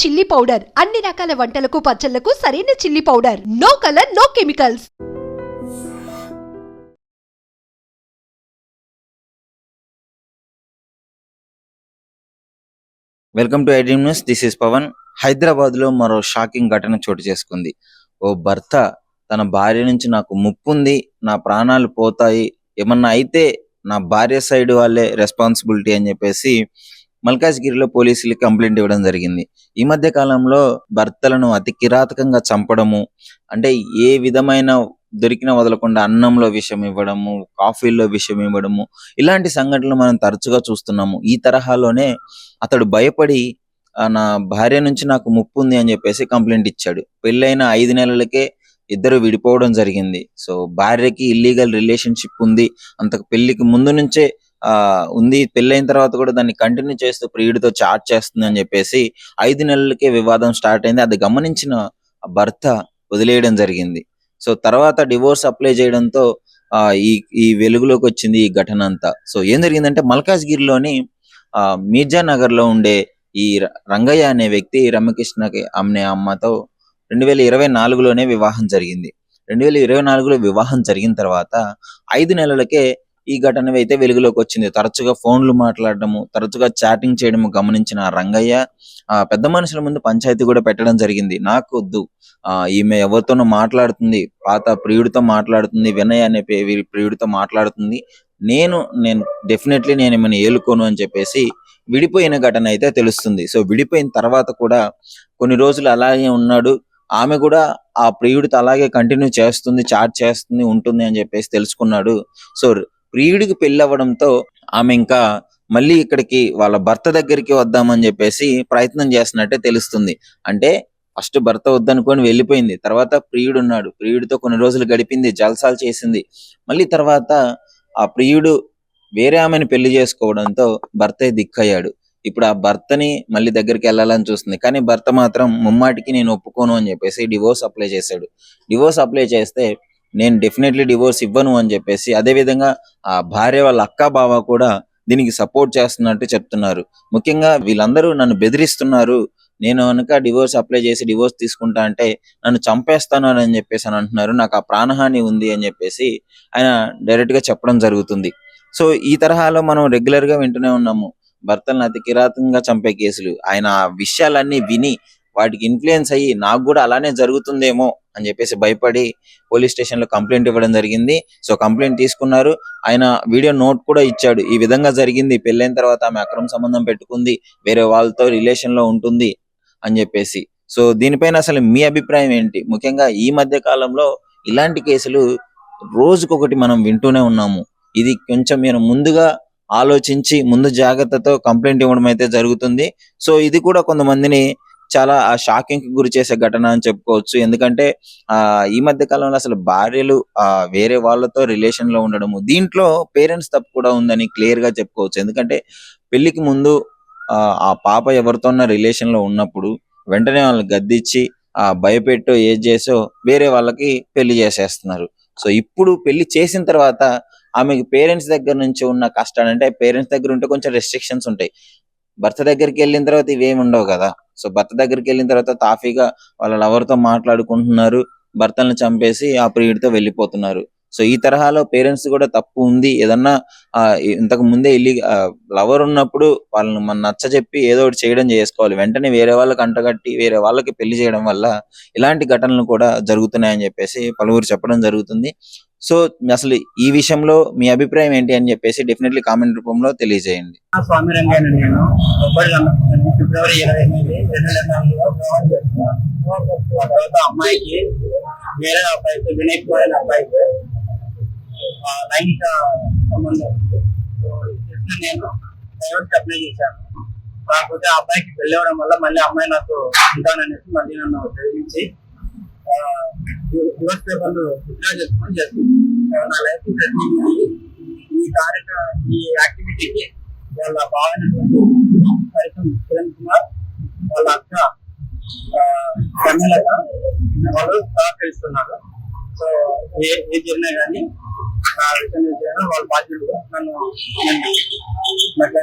Chilli powder. అన్ని రకాల వంటలకు పచ్చళ్ళకు సరైన chilli powder. No colour no chemicals. Welcome to iDream news. This is Pavan. హైదరాబాద్లో మరో షాకింగ్ ఘటన చోటు చేసుకుంది. ఓ భర్త తన భార్య నుంచి నాకు ముప్పు ఉంది నా ప్రాణాలు పోతాయి. ఏమన్నా అయితే నా భార్య సైడ్ వాళ్ళే రెస్పాన్సిబిలిటీ అని చెప్పేసి మల్కాజ్గిరిలో పోలీసులు కంప్లైంట్ ఇవ్వడం జరిగింది. ఈ మధ్య కాలంలో భర్తలను అతి కిరాతకంగా చంపడము అంటే ఏ విధమైన దొరికిన వదలకుండా అన్నంలో విషయం ఇవ్వడము కాఫీల్లో విషయం ఇవ్వడము ఇలాంటి సంఘటనలు మనం తరచుగా చూస్తున్నాము. ఈ తరహాలోనే అతడు భయపడి నా భార్య నుంచి నాకు ముప్పు ఉంది అని చెప్పేసి కంప్లైంట్ ఇచ్చాడు. పెళ్ళైన ఐదు నెలలకే ఇద్దరు విడిపోవడం జరిగింది. సో భార్యకి ఇల్లీగల్ రిలేషన్షిప్ ఉంది. అంతకు పెళ్ళికి ముందు నుంచే ఆ ఉంది. పెళ్ళైన తర్వాత కూడా దాన్ని కంటిన్యూ చేస్తూ ప్రియుడితో చాట్ చేస్తుంది అని చెప్పేసి ఐదు నెలలకే వివాదం స్టార్ట్ అయింది. అది గమనించిన భర్త వదిలేయడం జరిగింది. సో తర్వాత డివోర్స్ అప్లై చేయడంతో ఆ ఈ ఈ వెలుగులోకి వచ్చింది ఈ ఘటన అంతా. సో ఏం జరిగిందంటే మల్కాజ్గిరిలోని ఆ మీర్జా నగర్లో ఉండే ఈ రంగయ్య అనే వ్యక్తి రమ్యకృష్ణకి అమ్మే అమ్మతో రెండు వేల ఇరవై నాలుగులోనే వివాహం జరిగింది. రెండు వేల ఇరవై నాలుగులో వివాహం జరిగిన తర్వాత ఐదు నెలలకే ఈ ఘటన అయితే వెలుగులోకి వచ్చింది. తరచుగా ఫోన్లు మాట్లాడటము తరచుగా చాటింగ్ చేయడము గమనించిన రంగయ్య ఆ పెద్ద మనుషుల ముందు పంచాయతీ కూడా పెట్టడం జరిగింది. నాకు వద్దు ఆ ఈమె ఎవరితోనో మాట్లాడుతుంది. పాత ప్రియుడితో మాట్లాడుతుంది. వినయ్ అనే ప్రియుడితో మాట్లాడుతుంది. నేను నేను డెఫినెట్లీ నేను ఏమైనా ఏలుకోను అని చెప్పేసి విడిపోయిన ఘటన అయితే తెలుస్తుంది. సో విడిపోయిన తర్వాత కూడా కొన్ని రోజులు అలాగే ఉన్నాడు. ఆమె కూడా ఆ ప్రియుడితో అలాగే కంటిన్యూ చేస్తుంది చాట్ చేస్తుంది ఉంటుంది అని చెప్పేసి తెలుసుకున్నాడు. సో ప్రియుడికి పెళ్ళి అవ్వడంతో ఆమె ఇంకా మళ్ళీ ఇక్కడికి వాళ్ళ భర్త దగ్గరికి వద్దామని చెప్పేసి ప్రయత్నం చేస్తున్నట్టే తెలుస్తుంది. అంటే ఫస్ట్ భర్త వద్దనుకొని వెళ్ళిపోయింది. తర్వాత ప్రియుడు ఉన్నాడు. ప్రియుడితో కొన్ని రోజులు గడిపింది జల్సాలు చేసింది. మళ్ళీ తర్వాత ఆ ప్రియుడు వేరే ఆమెను పెళ్ళి చేసుకోవడంతో భర్తే దిక్కయ్యాడు. ఇప్పుడు ఆ భర్తని మళ్ళీ దగ్గరికి వెళ్ళాలని చూస్తుంది. కానీ భర్త మాత్రం ముమ్మాటికి నేను ఒప్పుకోను అని చెప్పేసి డివోర్స్ అప్లై చేశాడు. డివోర్స్ అప్లై చేస్తే నేను డెఫినెట్లీ డివోర్స్ ఇవ్వను అని చెప్పేసి అదే విధంగా ఆ భార్య వాళ్ళ అక్క బావ కూడా దీనికి సపోర్ట్ చేస్తున్నట్టు చెప్తున్నారు. ముఖ్యంగా వీళ్ళందరూ నన్ను బెదిరిస్తున్నారు. నేను కనుక డివోర్స్ అప్లై చేసి డివోర్స్ తీసుకుంటా అంటే నన్ను చంపేస్తాను అని చెప్పేసి అని అంటున్నారు. నాకు ఆ ప్రాణహాని ఉంది అని చెప్పేసి ఆయన డైరెక్ట్గా చెప్పడం జరుగుతుంది. సో ఈ తరహాలో మనం రెగ్యులర్గా వింటూనే ఉన్నాము. భర్తలను అతి కిరాతకంగా చంపే కేసులు. ఆయన ఆ విషయాలన్నీ విని వాటికి ఇన్ఫ్లుయెన్స్ అయ్యి నాకు కూడా అలానే జరుగుతుందేమో అని చెప్పేసి భయపడి పోలీస్ స్టేషన్లో కంప్లైంట్ ఇవ్వడం జరిగింది. సో కంప్లైంట్ తీసుకున్నారు. ఆయన వీడియో నోట్ కూడా ఇచ్చాడు. ఈ విధంగా జరిగింది. పెళ్ళైన తర్వాత ఆమె అక్రమ సంబంధం పెట్టుకుంది. వేరే వాళ్ళతో రిలేషన్లో ఉంటుంది అని చెప్పేసి. సో దీనిపైన అసలు మీ అభిప్రాయం ఏంటి? ముఖ్యంగా ఈ మధ్య కాలంలో ఇలాంటి కేసులు రోజుకొకటి మనం వింటూనే ఉన్నాము. ఇది కొంచెం మీరు ముందుగా ఆలోచించి ముందు జాగ్రత్తతో కంప్లైంట్ ఇవ్వడం అయితే జరుగుతుంది. సో ఇది కూడా కొంతమందిని చాలా షాకింగ్కి గురి చేసే ఘటన అని చెప్పుకోవచ్చు. ఎందుకంటే ఆ ఈ మధ్య కాలంలో అసలు భార్యలు ఆ వేరే వాళ్ళతో రిలేషన్లో ఉండడము దీంట్లో పేరెంట్స్ తప్పు కూడా ఉందని క్లియర్గా చెప్పుకోవచ్చు. ఎందుకంటే పెళ్ళికి ముందు ఆ ఆ పాప ఎవరితోన్న రిలేషన్లో ఉన్నప్పుడు వెంటనే వాళ్ళని గద్దిచ్చి ఆ భయపెట్టో ఏది చేసో వేరే వాళ్ళకి పెళ్ళి చేసేస్తున్నారు. సో ఇప్పుడు పెళ్ళి చేసిన తర్వాత ఆమెకి పేరెంట్స్ దగ్గర నుంచి ఉన్న కష్టాలు అంటే పేరెంట్స్ దగ్గర ఉంటే కొంచెం రెస్ట్రిక్షన్స్ ఉంటాయి. భర్త దగ్గరికి వెళ్ళిన తర్వాత ఇవేమి ఉండవు కదా. సో భర్త దగ్గరికి వెళ్ళిన తర్వాత తాఫీగా వాళ్ళ లవర్తో మాట్లాడుకుంటున్నారు. భర్తలను చంపేసి ఆ ప్రియుడితో వెళ్ళిపోతున్నారు. సో ఈ తరహాలో పేరెంట్స్ కూడా తప్పు ఉంది. ఏదన్నా ఆ ఇంతకు ముందే ఇల్లి లవర్ ఉన్నప్పుడు వాళ్ళని మన నచ్చ చెప్పి ఏదో ఒకటి చేయడం చేసుకోవాలి. వెంటనే వేరే వాళ్ళకి అంటగట్టి వేరే వాళ్ళకి పెళ్ళి చేయడం వల్ల ఇలాంటి ఘటనలు కూడా జరుగుతున్నాయని చెప్పేసి పలువురు చెప్పడం జరుగుతుంది. సో అసలు ఈ విషయంలో మీ అభిప్రాయం ఏంటి అని చెప్పేసి డెఫినెట్లీ కామెంట్ రూపంలో తెలియజేయండి. నా స్వామి రంగాను నేను ఫిబ్రవరి ఇరవై తర్వాత అమ్మాయికి వేరే అబ్బాయితో వినయ్ కుమార్ అనే అబ్బాయితో లైంగిక సంబంధం నేను డైవర్స్ అప్లై చేశాను. కాకపోతే ఆ అబ్బాయికి పెళ్ళి అవ్వడం వల్ల మళ్ళీ అమ్మాయి నాకు ఉంటాననేసి మళ్ళీ నన్ను ప్రేమించి న్యూస్ పేపర్లు విత్డ్రా చేసుకొని చేస్తుంది నా లైఫ్ ఈ కార్యక్రమ ఈ యాక్టివిటీకి వాళ్ళ బావైనటువంటి పరిశ్రమ కిరణ్ కుమార్ వాళ్ళ అక్క కన్నలత వాళ్ళు సహకరిస్తున్నారు. సో ఏ ఏ జరిగినా కానీ నా వాళ్ళ బాధ్యులుగా నన్ను నన్ను నాకు